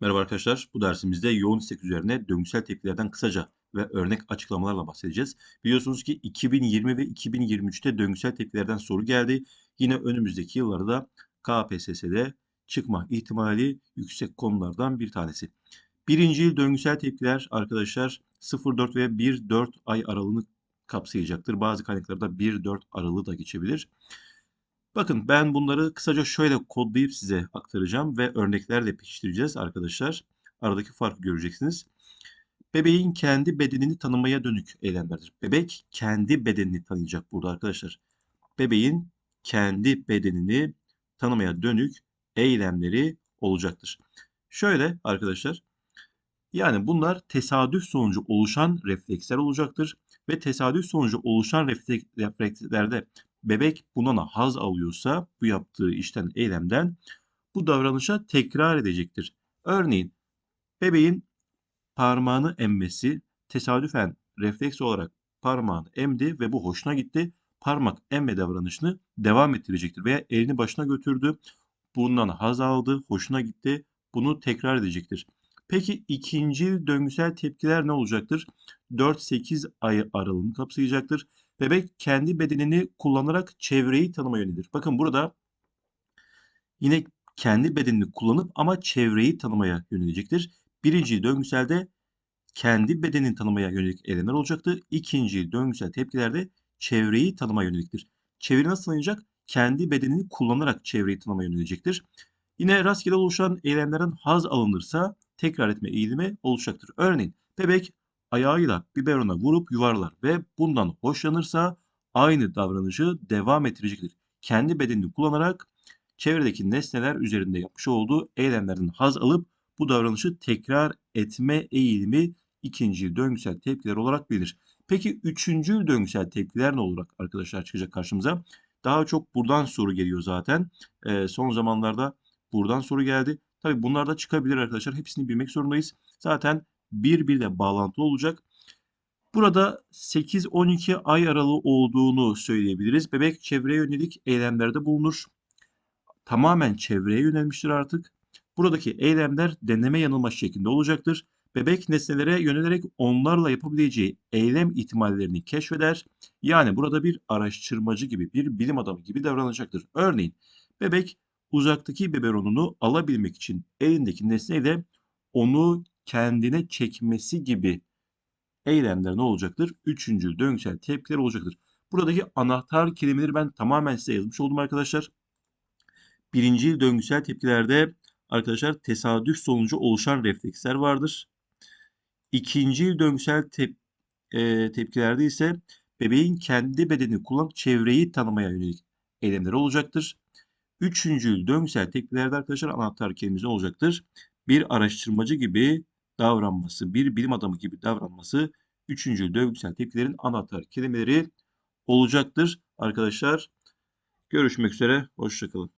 Merhaba arkadaşlar. Bu dersimizde yoğun istek üzerine döngüsel tepkilerden kısaca ve örnek açıklamalarla bahsedeceğiz. Biliyorsunuz ki 2020 ve 2023'te döngüsel tepkilerden soru geldi. Yine önümüzdeki yıllarda KPSS'de çıkma ihtimali yüksek konulardan bir tanesi. Birinci yıl döngüsel tepkiler arkadaşlar 0-4 ve 1-4 ay aralığını kapsayacaktır. Bazı kaynaklarda 1-4 aralığı da geçebilir. Bakın ben bunları kısaca şöyle kodlayıp size aktaracağım ve örneklerle pekiştireceğiz arkadaşlar. Aradaki farkı göreceksiniz. Bebeğin kendi bedenini tanımaya dönük eylemlerdir. Bebek kendi bedenini tanıyacak burada arkadaşlar. Bebeğin kendi bedenini tanımaya dönük eylemleri olacaktır. Şöyle arkadaşlar. Yani bunlar tesadüf sonucu oluşan refleksler olacaktır. Ve tesadüf sonucu oluşan reflekslerde bebek bundan haz alıyorsa bu yaptığı işten, eylemden bu davranışa tekrar edecektir. Örneğin bebeğin parmağını emmesi tesadüfen refleks olarak parmağını emdi ve bu hoşuna gitti. Parmak emme davranışını devam ettirecektir veya elini başına götürdü. Bundan haz aldı, hoşuna gitti. Bunu tekrar edecektir. Peki ikinci döngüsel tepkiler ne olacaktır? 4-8 ay aralığını kapsayacaktır. Bebek kendi bedenini kullanarak çevreyi tanıma yönelir. Bakın burada yine kendi bedenini kullanıp ama çevreyi tanımaya yönelecektir. Birinci döngüselde kendi bedenini tanımaya yönelik eylemler olacaktı. İkinci döngüsel tepkilerde çevreyi tanıma yöneliktir. Çevre nasıl tanıyacak? Kendi bedenini kullanarak çevreyi tanımaya yönelecektir. Yine rastgele oluşan eylemlerden haz alınırsa tekrar etme eğilimi oluşacaktır. Örneğin bebek ayağıyla biberona vurup yuvarlar ve bundan hoşlanırsa aynı davranışı devam ettirecektir. Kendi bedenini kullanarak çevredeki nesneler üzerinde yapmış olduğu eylemlerden haz alıp bu davranışı tekrar etme eğilimi ikinci döngüsel tepkiler olarak bilinir. Peki üçüncü döngüsel tepkiler ne olarak arkadaşlar çıkacak karşımıza? Daha çok buradan soru geliyor zaten. Ee, son zamanlarda buradan soru geldi. Tabii bunlar da çıkabilir arkadaşlar. Hepsini bilmek zorundayız. Zaten birbiriyle bağlantılı olacak. Burada 8-12 ay aralığı olduğunu söyleyebiliriz. Bebek çevreye yönelik eylemlerde bulunur. Tamamen çevreye yönelmiştir artık. Buradaki eylemler deneme yanılma şeklinde olacaktır. Bebek nesnelere yönelerek onlarla yapabileceği eylem ihtimallerini keşfeder. Yani burada bir araştırmacı gibi, bir bilim adamı gibi davranacaktır. Örneğin bebek uzaktaki biberonunu alabilmek için elindeki nesneyle onu kendine çekmesi gibi eylemler ne olacaktır? Üçüncü döngüsel tepkiler olacaktır. Buradaki anahtar kelimeleri ben tamamen size yazmış oldum arkadaşlar. Birinci döngüsel tepkilerde arkadaşlar tesadüf sonucu oluşan refleksler vardır. İkinci döngüsel tep e, tepkilerde ise bebeğin kendi bedenini kullanıp çevreyi tanımaya yönelik eylemler olacaktır. Üçüncü döngüsel tepkilerde arkadaşlar anahtar kelimesi olacaktır? Bir araştırmacı gibi davranması, bir bilim adamı gibi davranması üçüncü döngüsel tepkilerin anahtar kelimeleri olacaktır arkadaşlar. Görüşmek üzere, hoşçakalın.